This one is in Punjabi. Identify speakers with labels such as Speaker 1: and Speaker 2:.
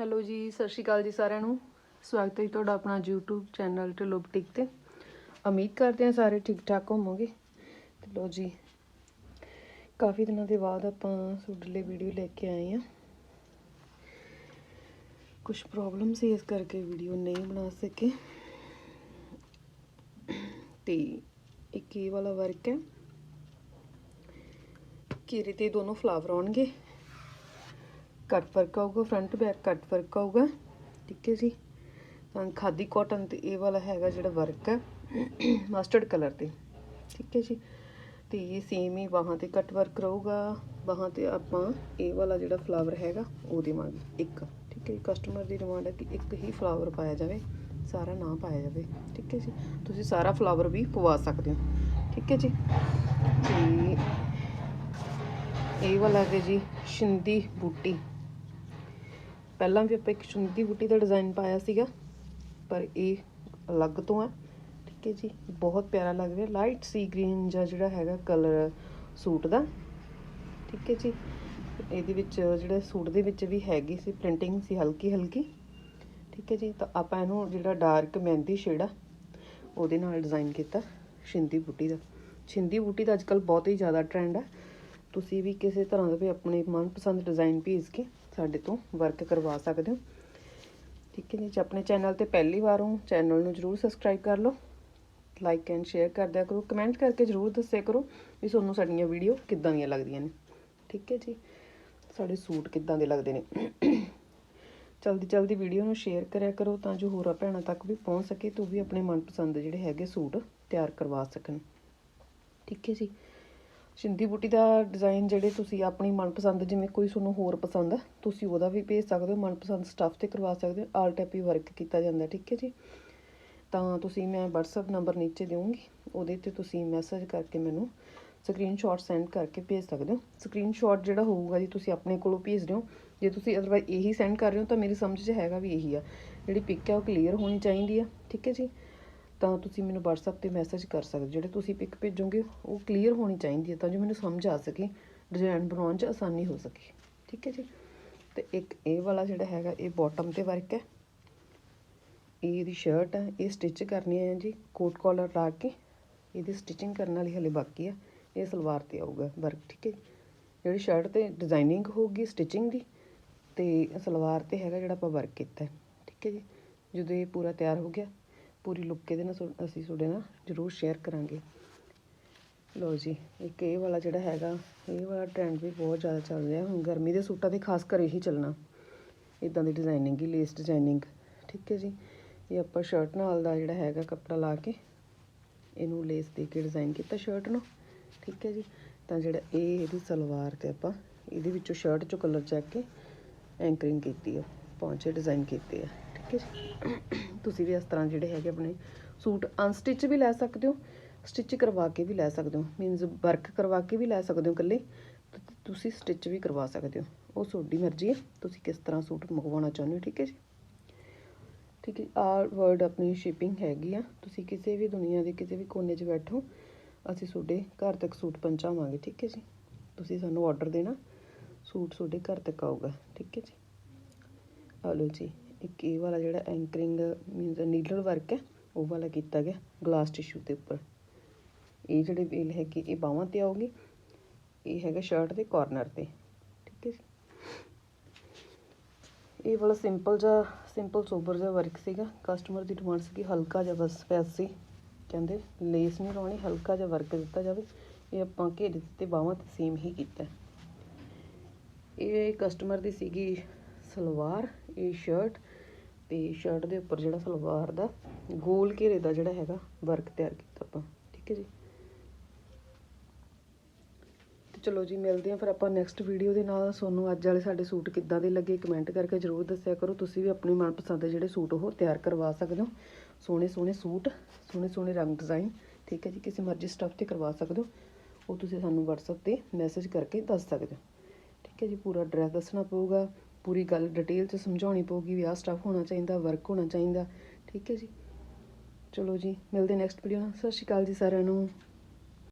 Speaker 1: ਹੈਲੋ ਜੀ, ਸਤਿ ਸ਼੍ਰੀ ਅਕਾਲ ਜੀ ਸਾਰਿਆਂ ਨੂੰ। ਸਵਾਗਤ ਹੈ ਜੀ ਤੁਹਾਡਾ ਆਪਣਾ YouTube ਚੈਨਲ ਢਿੱਲੋਂ ਬੁਟੀਕ ਤੇ। ਉਮੀਦ ਕਰਦੇ ਹਾਂ ਸਾਰੇ ਠੀਕ ਠਾਕ ਹੋਵੋਗੇ। ਤੇ ਲੋ ਜੀ, ਕਾਫੀ ਦਿਨਾਂ ਦੇ ਬਾਅਦ ਆਪਾਂ ਤੁਹਾਡੇ ਲਈ ਵੀਡੀਓ ਲੈ ਕੇ ਆਏ ਹਾਂ। ਕੁਝ ਪ੍ਰੋਬਲਮ ਸੀ ਇਸ ਕਰਕੇ ਵੀਡੀਓ ਨਹੀਂ ਬਣਾ ਸਕੇ। ਤੇ ਇੱਕ ਇਹ ਵਾਲਾ ਵਰਕ ਹੈ। ਘੇਰੇ ਤੇ ਦੋਨੋਂ ਫਲਾਵਰ ਆਉਣਗੇ। ਕੱਟ ਵਰਕ ਆਊਗਾ ਫਰੰਟ ਬੈਕ ਕੱਟ ਵਰਕ ਆਊਗਾ। ਠੀਕ ਹੈ ਜੀ। ਤਾਂ ਖਾਦੀ ਕਾਟਨ ਤੇ ਇਹ ਵਾਲਾ ਹੈਗਾ ਜਿਹੜਾ ਵਰਕ ਹੈ ਮਸਟਰਡ ਕਲਰ ਤੇ। ਠੀਕ ਹੈ ਜੀ। ਤੇ ਇਹ ਸੇਮ ਹੀ ਬਾਹਾਂ ਤੇ ਕੱਟ ਵਰਕ ਰਹੂਗਾ। ਬਾਹਾਂ ਤੇ ਆਪਾਂ ਇਹ ਵਾਲਾ ਜਿਹੜਾ ਫਲਾਵਰ ਹੈਗਾ, ਉਹ ਦੇਵਾਂਗੇ ਇੱਕ। ਠੀਕ ਹੈ ਕਸਟਮਰ ਦੀ ਡਿਮਾਂਡ ਹੈ ਕਿ ਇੱਕ ਹੀ ਫਲਾਵਰ ਪਾਇਆ ਜਾਵੇ, ਸਾਰਾ ਨਾ ਪਾਇਆ ਜਾਵੇ। ਠੀਕ ਹੈ ਜੀ। ਤੁਸੀਂ ਸਾਰਾ ਫਲਾਵਰ ਵੀ ਪਵਾ ਸਕਦੇ ਹੋ। ਠੀਕ ਹੈ ਜੀ। ਤੇ ਇਹ ਵਾਲਾ ਹੈ ਜੀ, ਸ਼ਿੰਦੀ ਬੂਟੀ। ਪਹਿਲਾਂ ਵੀ ਆਪਾਂ ਇੱਕ ਸ਼ਿੰਦੀ ਬੂਟੀ ਦਾ ਡਿਜ਼ਾਈਨ ਪਾਇਆ ਸੀਗਾ, ਪਰ ਇਹ ਅਲੱਗ ਤੋਂ ਹੈ ਠੀਕ ਹੈ ਜੀ, ਬਹੁਤ ਪਿਆਰਾ ਲੱਗ ਰਿਹਾ ਲਾਈਟ ਸੀ ਗ੍ਰੀਨ ਜਾਂ ਜਿਹੜਾ ਹੈਗਾ ਕਲਰ ਸੂਟ ਦਾ। ਠੀਕ ਹੈ ਜੀ, ਇਹਦੇ ਵਿੱਚ ਜਿਹੜਾ ਸੂਟ ਦੇ ਵਿੱਚ ਵੀ ਹੈਗੀ ਸੀ ਪ੍ਰਿੰਟਿੰਗ ਸੀ ਹਲਕੀ ਹਲਕੀ ਠੀਕ ਹੈ ਜੀ, ਤਾਂ ਆਪਾਂ ਇਹਨੂੰ ਜਿਹੜਾ ਡਾਰਕ ਮਹਿੰਦੀ ਸ਼ੇਡ ਆ, ਉਹਦੇ ਨਾਲ ਡਿਜ਼ਾਈਨ ਕੀਤਾ ਛਿੰਦੀ ਬੂਟੀ ਦਾ। ਛਿੰਦੀ ਬੂਟੀ ਦਾ ਅੱਜਕੱਲ ਬਹੁਤ ਹੀ ਜ਼ਿਆਦਾ ਟ੍ਰੈਂਡ ਹੈ ਤੁਸੀਂ ਵੀ ਕਿਸੇ ਤਰ੍ਹਾਂ ਦਾ ਵੀ ਆਪਣੇ ਮਨਪਸੰਦ ਡਿਜ਼ਾਈਨ ਭੇਜ ਕੇ ਸਾਡੇ ਤੋਂ ਵਰਕ ਕਰਵਾ ਸਕਦੇ ਹੋ। ਠੀਕ ਹੈ ਜੀ, ਜੇ ਆਪਣੇ ਚੈਨਲ ਤੇ ਪਹਿਲੀ ਵਾਰ ਹੋ ਚੈਨਲ ਨੂੰ ਜਰੂਰ ਸਬਸਕ੍ਰਾਈਬ ਕਰ ਲਓ। ਲਾਈਕ ਐਂਡ ਸ਼ੇਅਰ ਕਰਦਿਆ ਕਰੋ। ਕਮੈਂਟ ਕਰਕੇ ਜਰੂਰ ਦੱਸਿਆ ਕਰੋ ਵੀ ਤੁਹਾਨੂੰ ਸਾਡੀਆਂ ਵੀਡੀਓ ਕਿੱਦਾਂ ਦੀਆਂ ਲੱਗਦੀਆਂ ਨੇ। ਠੀਕ ਹੈ ਜੀ, ਸਾਡੇ ਸੂਟ ਕਿੱਦਾਂ ਦੇ ਲੱਗਦੇ ਨੇ। ਜਲਦੀ ਜਲਦੀ ਵੀਡੀਓ ਨੂੰ ਸ਼ੇਅਰ ਕਰਿਆ ਕਰੋ ਤਾਂ ਜੋ ਹੋਰਾਂ ਭੈਣਾਂ ਤੱਕ ਵੀ ਪਹੁੰਚ ਸਕੇ ਤੂੰ ਵੀ ਆਪਣੇ ਮਨਪਸੰਦ ਜਿਹੜੇ ਹੈਗੇ ਸੂਟ ਤਿਆਰ ਕਰਵਾ ਸਕਣ। ਠੀਕ ਹੈ ਜੀ। ਸ਼ਿੰਦੀ ਬੂਟੀ ਦਾ ਡਿਜ਼ਾਈਨ ਜਿਹੜੇ ਤੁਸੀਂ ਆਪਣੀ ਮਨਪਸੰਦ, ਜਿਵੇਂ ਕੋਈ ਤੁਹਾਨੂੰ ਹੋਰ ਪਸੰਦ ਹੈ ਤੁਸੀਂ ਉਹਦਾ ਵੀ ਭੇਜ ਸਕਦੇ ਹੋ, ਮਨਪਸੰਦ ਸਟੱਫ ਤੇ ਕਰਵਾ ਸਕਦੇ ਹੋ ਆਲ ਟਾਈਪ ਹੀ ਵਰਕ ਕੀਤਾ ਜਾਂਦਾ, ਠੀਕ ਹੈ ਜੀ? ਤਾਂ ਤੁਸੀਂ ਮੈਂ WhatsApp ਨੰਬਰ ਨੀਚੇ ਦੇਵਾਂਗੀ ਉਹਦੇ ਤੇ ਤੁਸੀਂ ਮੈਸੇਜ ਕਰਕੇ ਮੈਨੂੰ ਸਕਰੀਨਸ਼ਾਟ ਸੈਂਡ ਕਰਕੇ ਭੇਜ ਸਕਦੇ ਹੋ। ਸਕਰੀਨਸ਼ਾਟ ਜਿਹੜਾ ਹੋਊਗਾ ਜੀ, ਤੁਸੀਂ ਆਪਣੇ ਕੋਲੋਂ ਭੇਜ ਦਿਓ। ਜੇ ਤੁਸੀਂ ਅਦਰਵਾਈਜ਼ ਇਹੀ ਸੈਂਡ ਕਰ ਰਹੇ ਹੋ, ਤਾਂ ਮੇਰੀ ਸਮਝ 'ਚ ਹੈਗਾ ਵੀ ਇਹੀ ਆ। ਜਿਹੜੀ ਪਿਕ ਹੈ ਉਹ ਕਲੀਅਰ ਹੋਣੀ ਚਾਹੀਦੀ ਆ, ਠੀਕ ਹੈ ਜੀ? ਤਾਂ ਤੁਸੀਂ ਮੈਨੂੰ WhatsApp ਤੇ ਮੈਸੇਜ ਕਰ ਸਕਦੇ ਜਿਹੜੇ ਤੁਸੀਂ ਪਿਕ ਭੇਜੋਗੇ, ਉਹ ਕਲੀਅਰ ਹੋਣੀ ਚਾਹੀਦੀ ਹੈ ਤਾਂ ਜੋ ਮੈਨੂੰ ਸਮਝ ਆ ਸਕੇ ਡਿਜ਼ਾਈਨ ਬਣਾਉਣ 'ਚ ਆਸਾਨੀ ਹੋ ਸਕੇ। ਠੀਕ ਹੈ ਜੀ? ਤੇ ਇੱਕ ਇਹ ਵਾਲਾ ਜਿਹੜਾ ਹੈਗਾ, ਇਹ ਬਾਟਮ ਤੇ ਵਰਕ ਹੈ। ਇਹ ਇਹਦੀ ਸ਼ਰਟ ਹੈ, ਇਹ ਸਟਿਚ ਕਰਨੀ ਹੈ ਜੀ ਕੋਟ ਕਾਲਰ ਲਾ ਕੇ। ਇਹਦੀ ਸਟਿਚਿੰਗ ਕਰਨ ਵਾਲੀ ਹਲੇ ਬਾਕੀ ਆ ਇਹ ਸਲਵਾਰ ਤੇ ਆਊਗਾ ਵਰਕ ਠੀਕ ਹੈ ਜਿਹੜੀ ਸ਼ਰਟ ਤੇ ਡਿਜ਼ਾਈਨਿੰਗ ਹੋਊਗੀ ਸਟਿਚਿੰਗ ਦੀ, ਤੇ ਸਲਵਾਰ ਤੇ ਹੈਗਾ ਜਿਹੜਾ ਆਪਾਂ ਵਰਕ ਕੀਤਾ ਠੀਕ ਹੈ ਜੀ? ਜਦੋਂ ਇਹ ਪੂਰਾ ਤਿਆਰ ਹੋ ਗਿਆ ਪੂਰੀ ਲੁੱਕ ਇਹਦੇ ਨਾਲ ਸੋ- ਅਸੀਂ ਤੁਹਾਡੇ ਨਾਲ ਜ਼ਰੂਰ ਸ਼ੇਅਰ ਕਰਾਂਗੇ। ਲਓ ਜੀ, ਇੱਕ ਇਹ ਵਾਲਾ ਜਿਹੜਾ ਹੈਗਾ, ਇਹ ਵਾਲਾ ਟ੍ਰੈਂਡ ਵੀ ਬਹੁਤ ਜ਼ਿਆਦਾ ਚੱਲ ਰਿਹਾ। ਹੁਣ ਗਰਮੀ ਦੇ ਸੂਟਾਂ ਤੇ ਖਾਸ ਕਰ ਇਹੀ ਚੱਲਣਾ। ਇਦਾਂ ਦੀ ਡਿਜ਼ਾਈਨਿੰਗ ਹੀ ਲੇਸ ਡਿਜ਼ਾਈਨਿੰਗ ਠੀਕ ਹੈ ਜੀ? ਇਹ ਆਪਾਂ ਸ਼ਰਟ ਨਾਲ ਦਾ ਜਿਹੜਾ ਹੈਗਾ ਕੱਪੜਾ ਲਾ ਕੇ ਇਹਨੂੰ ਲੇਸ ਦੇ ਕੇ ਡਿਜ਼ਾਈਨ ਕੀਤਾ ਸ਼ਰਟ ਨੂੰ। ਠੀਕ ਹੈ ਜੀ? ਤਾਂ ਜਿਹੜਾ ਇਹ ਇਹਦੀ ਸਲਵਾਰ ਤੇ ਆਪਾਂ ਇਹਦੇ ਵਿੱਚੋਂ ਸ਼ਰਟ ਚੋਂ ਕਲਰ ਚੱਕ ਕੇ ਐਂਕਰਿੰਗ ਕੀਤੀ ਆ, ਪੌਂਚੇ ਡਿਜ਼ਾਈਨ ਕੀਤੇ ਆ। ਠੀਕ ਹੈ ਤੁਸੀਂ ਵੀ ਇਸ ਤਰ੍ਹਾਂ ਜਿਹੜੇ ਹੈਗੇ ਆਪਣੇ ਸੂਟ ਅਨਸਟਿਚ ਵੀ ਲੈ ਸਕਦੇ ਹੋ ਸਟਿਚ ਕਰਵਾ ਕੇ ਵੀ ਲੈ ਸਕਦੇ ਹੋ ਮੀਨਸ ਵਰਕ ਕਰਵਾ ਕੇ ਵੀ ਲੈ ਸਕਦੇ ਹੋ ਇਕੱਲੇ ਤੁਸੀਂ ਸਟਿਚ ਵੀ ਕਰਵਾ ਸਕਦੇ ਹੋ। ਉਹ ਤੁਹਾਡੀ ਮਰਜ਼ੀ ਹੈ, ਤੁਸੀਂ ਕਿਸ ਤਰ੍ਹਾਂ ਸੂਟ ਮੰਗਵਾਉਣਾ ਚਾਹੁੰਦੇ ਹੋ, ਠੀਕ ਹੈ ਜੀ? ਠੀਕ ਹੈ ਆਲ ਵਰਡ ਆਪਣੀ ਸ਼ਿਪਿੰਗ ਹੈਗੀ ਆ, ਤੁਸੀਂ ਕਿਸੇ ਵੀ ਦੁਨੀਆ ਦੇ ਕਿਸੇ ਵੀ ਕੋਨੇ 'ਚ ਬੈਠੋ, ਅਸੀਂ ਤੁਹਾਡੇ ਘਰ ਤੱਕ ਸੂਟ ਪਹੁੰਚਾਵਾਂਗੇ, ਠੀਕ ਹੈ ਜੀ? ਤੁਸੀਂ ਸਾਨੂੰ ਆਰਡਰ ਦੇਣਾ, ਸੂਟ ਤੁਹਾਡੇ ਘਰ ਤੱਕ ਆਊਗਾ, ਠੀਕ ਹੈ ਜੀ? ਆ ਜੀ ਇੱਕ ਇਹ ਵਾਲਾ ਜਿਹੜਾ ਐਂਕਰਿੰਗ ਮੀਨਸ ਨੀਡਲ ਵਰਕ ਹੈ, ਉਹ ਵਾਲਾ ਕੀਤਾ ਗਿਆ ਗਲਾਸ ਟਿਸ਼ੂ ਦੇ ਉੱਪਰ। ਇਹ ਜਿਹੜੇ ਵੇਲ ਹੈਗੇ ਇਹ ਬਾਹਾਂ ਤੇ ਆਉਗੀ ਇਹ ਹੈਗਾ ਸ਼ਰਟ ਦੇ ਕਾਰਨਰ ਤੇ, ਠੀਕ ਹੈ ਜੀ। ਇਹ ਵਾਲਾ ਸਿੰਪਲ ਜਿਹਾ ਸਿੰਪਲ ਸੋਬਰ ਜਿਹਾ ਵਰਕ ਸੀਗਾ। ਕਸਟਮਰ ਦੀ ਡਿਮਾਂਡ ਸੀ ਕਿ ਹਲਕਾ ਜਿਹਾ ਬਸ ਪੈਸੇ, ਕਹਿੰਦੇ ਲੇਸ ਨਹੀਂ ਲਾਉਣੀ, ਹਲਕਾ ਜਿਹਾ ਵਰਕ ਦਿੱਤਾ ਜਾਵੇ। ਇਹ ਆਪਾਂ ਘੇਰੇ ਤੇ ਬਾਹਾਂ ਤੇ ਸੇਮ ਹੀ ਕੀਤਾ। ਇਹ ਕਸਟਮਰ ਦੀ ਸੀਗੀ ਸਲਵਾਰ, ਇਹ ਸ਼ਰਟ ਤੇ ਸ਼ਰਟ ਦੇ ਉੱਪਰ ਜਿਹੜਾ ਸਲਵਾਰ ਦਾ ਗੋਲ ਘੇਰੇ ਦਾ ਜਿਹੜਾ ਹੈਗਾ ਵਰਕ ਤਿਆਰ ਕੀਤਾ ਆਪਾਂ, ਠੀਕ ਹੈ ਜੀ? ਤੇ ਚਲੋ ਜੀ, ਮਿਲਦੇ ਹਾਂ ਫਿਰ ਆਪਾਂ ਨੈਕਸਟ ਵੀਡੀਓ ਦੇ ਨਾਲ। ਤੁਹਾਨੂੰ ਅੱਜ ਵਾਲੇ ਸਾਡੇ ਸੂਟ ਕਿੱਦਾਂ ਦੇ ਲੱਗੇ ਕਮੈਂਟ ਕਰਕੇ ਜਰੂਰ ਦੱਸਿਆ ਕਰੋ। ਤੁਸੀਂ ਵੀ ਆਪਣੇ ਮਨਪਸੰਦ ਦੇ ਜਿਹੜੇ ਸੂਟ ਉਹ ਤਿਆਰ ਕਰਵਾ ਸਕਦੇ ਹੋ। ਸੋਹਣੇ ਸੋਹਣੇ ਸੂਟ, ਸੋਹਣੇ ਸੋਹਣੇ ਰੰਗ ਡਿਜ਼ਾਈਨ ਠੀਕ ਹੈ ਜੀ? ਕਿਸੇ ਮਰਜ਼ੀ ਸਟੱਫ ਤੇ ਕਰਵਾ ਸਕਦੇ ਹੋ। ਉਹ ਤੁਸੀਂ ਸਾਨੂੰ WhatsApp ਤੇ ਮੈਸੇਜ ਕਰਕੇ ਦੱਸ ਸਕਦੇ ਹੋ। ਠੀਕ ਹੈ ਜੀ, ਪੂਰਾ ਐਡਰੈਸ ਦੱਸਣਾ ਪਊਗਾ। ਪੂਰੀ ਗੱਲ ਡਿਟੇਲ ਚ ਸਮਝਾਉਣੀ ਪਊਗੀ ਵੀ ਆਹ ਸਟੱਫ ਹੋਣਾ ਚਾਹੀਦਾ ਵਰਕ ਹੋਣਾ ਚਾਹੀਦਾ। ਠੀਕ ਹੈ ਜੀ। ਚਲੋ ਜੀ, ਮਿਲਦੇ ਨੈਕਸਟ ਵੀਡੀਓ ਨਾਲ। ਸਤਿ ਸ਼੍ਰੀ ਅਕਾਲ ਜੀ ਸਾਰਿਆਂ ਨੂੰ।